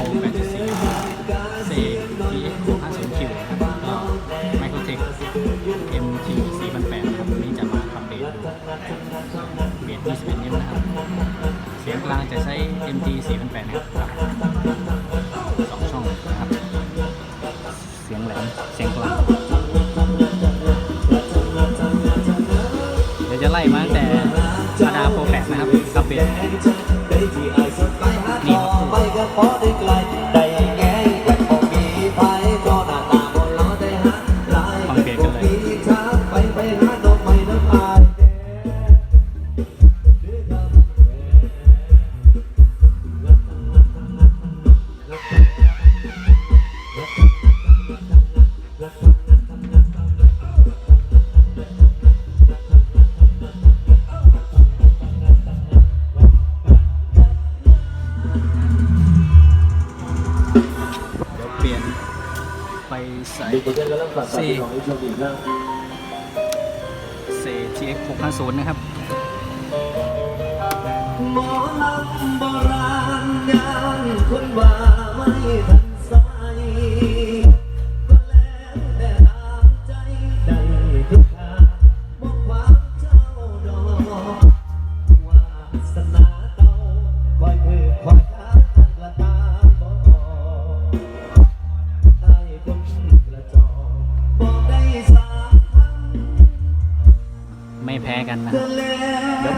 없네. ครับไปก็พอได้ไกลได้ ไปใส่ดีกว่าจะกำลังสั่งสั่งของอีกช่วงอีกนะเซ TX 650 นะครับหมอลำโบราณงานคนว่า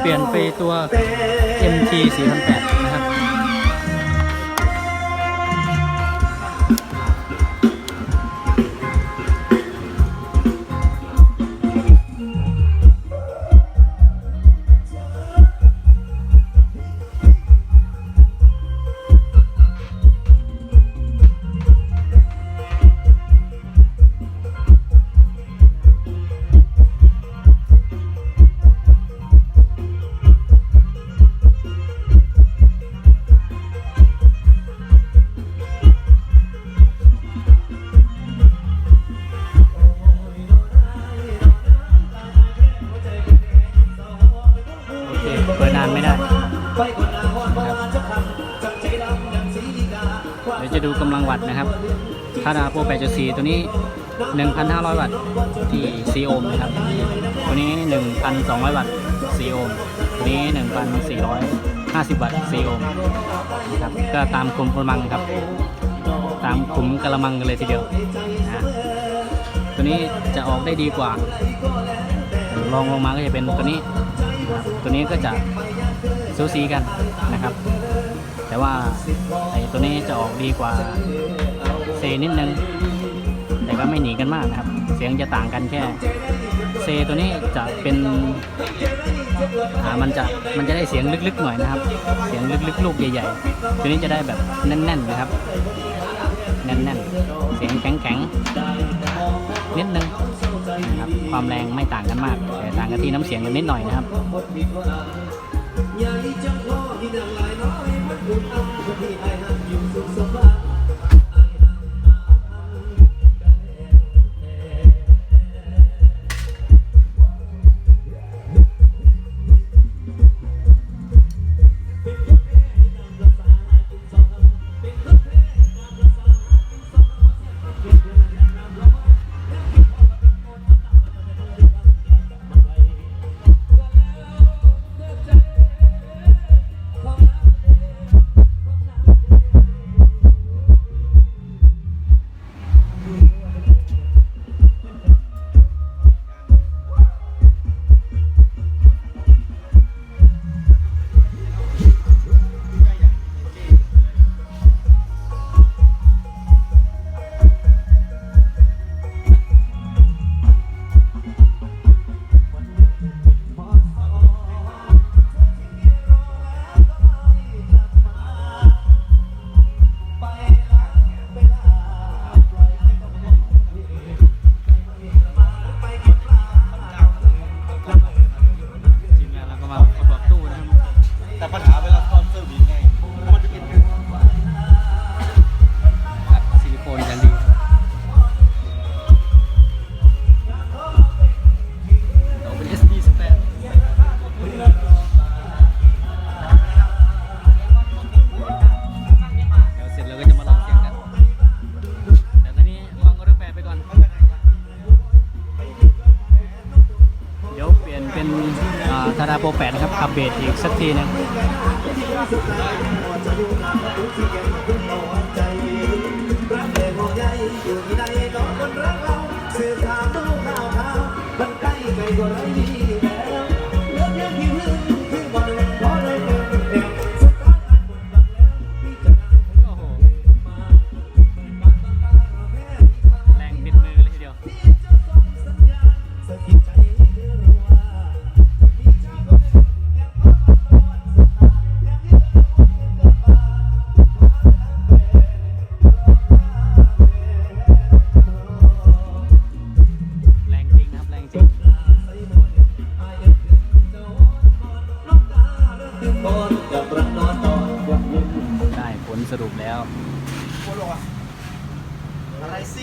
เปลี่ยนไปตัว MT 4 0 0 ดี๋ยวจะดูกำลังวัตต์นะครับคานาโปร8.4 ตัวนี้ 1,500 วัตต์ที่4โอห์มนะครับ ตัวนี้ 1,200 วัตต์4โอห์มตัวนี้ 1,450 วัตต์4โอห์มนะครับก็ตามคุมกระมังครับ ตามคุมกระมังกันเลยทีเดียวนะตัวนี้จะออกได้ดีกว่าลองลงมาก็จะเป็นตัวนี้นะตัวนี้ก็จะสูสีกันนะครับ แต่ว่า ตัวนี้จะออกดีกว่าเซนิดนึง แต่ก็ไม่หนีกันมากนะครับ เสียงจะต่างกันแค่ เซตัวนี้จะเป็นอ่ามันจะมันจะได้เสียงลึกๆหน่อยนะครับ เสียงลึกๆลูกใหญ่ๆ ตัวนี้จะได้แบบแน่นๆนะครับ แน่นๆ เสียงแข็งๆนิดนึงนะครับความแรงไม่ต่างกันมากแต่ต่างกันที่น้ำเสียงกันนิดหน่อยนะครับใหญ่จังพ่อที่นางลายน้อยมันบุญอันที่ไอ้ แต่ปัญหาเวลาาราโปแปะนะครับอัปเดตอีกสักทีนึง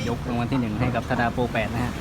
ยกรางวัลที่หนึ่งให้กับธนาโปรแปดนะฮะ